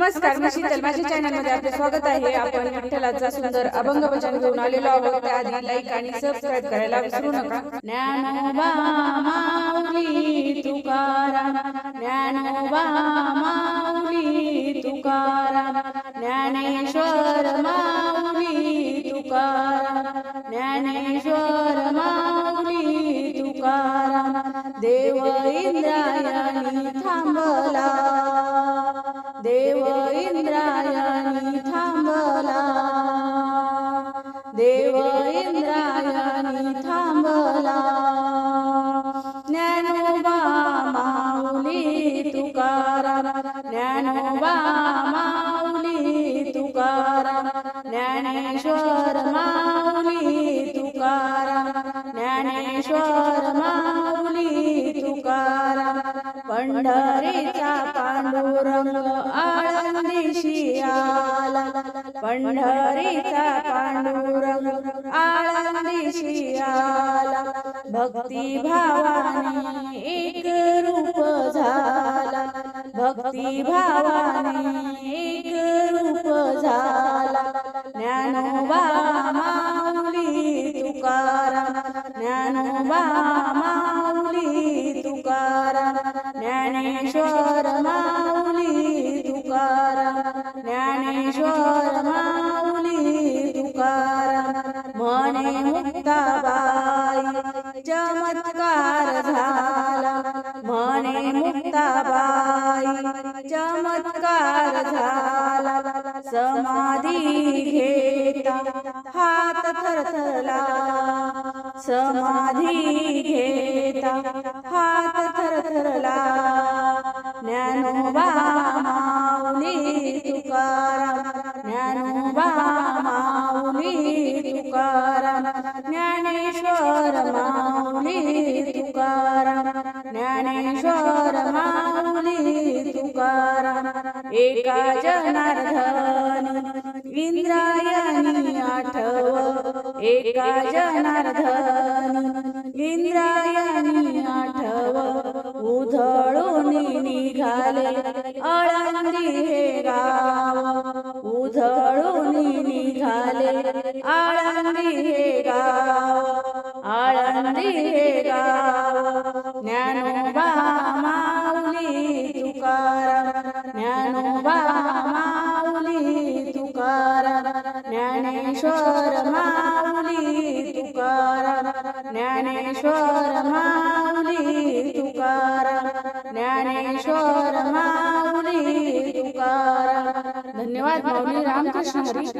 नमस्कार मी शीतल माझ्या चॅनलमध्ये आपले स्वागत आहे. आपण विठ्ठलाचा सुंदर अभंग भजन घेऊन आलेलो आहोत. त्याआधी लाईक आणि सबस्क्राईब करायला विसरू नका. ज्ञानोबा माऊली तुकाराम. ज्ञानोबा माऊली तुकाराम. ज्ञानेश्वर माऊली तुकाराम. ज्ञानेश्वर माऊली तुकाराम. देव इंद्रायणी थांबला. देव इंद्रायणी थांबला देव इंद्रायणी थांबला ज्ञानोबा माऊली तुकारा ज्ञानोबा माऊली तुकारा ज्ञानेश्वर माऊली तुकारा ज्ञानेश्वर माऊली पंढरीचा पांडुरंग आळंदीशी आला. पंढरीचा पांडुरंग आळंदीशी आला. भक्ती भावाने एक रूप झाला. भक्ती भावाने एक रूप झाला. ज्ञानोबा माऊली तुकारा ज्ञानोबा माऊली तुकारा ज्ञानेश्वर माऊली तुकाराम ज्ञानेश्वर माऊली तुकाराम म्हणे मुक्ताबाई चमत्कार झाला म्हणे मुक्ताबाई चमत्कार झाला समाधी घेता हात थरथरला समाधी घेता हात थरथरला तुकाराम ज्ञानोबा माऊली तुकाराम ज्ञानेश्वर माऊली तुकाराम ज्ञानेश्वर माऊली तुकाराम एका जनार्दन इंद्रायणी आठव. एका जनार्दन इंद्रा आळंदी हे गाव आळंदी हे गाव ज्ञानोबा माऊली तुकाराम ज्ञानोबा माऊली तुकाराम ज्ञानेश्वर माऊली तुकाराम ज्ञानेश्वर माऊली तुकाराम ज्ञानेश्वर माऊली तुकाराम. धन्यवाद माऊली रामकृष्ण हरी.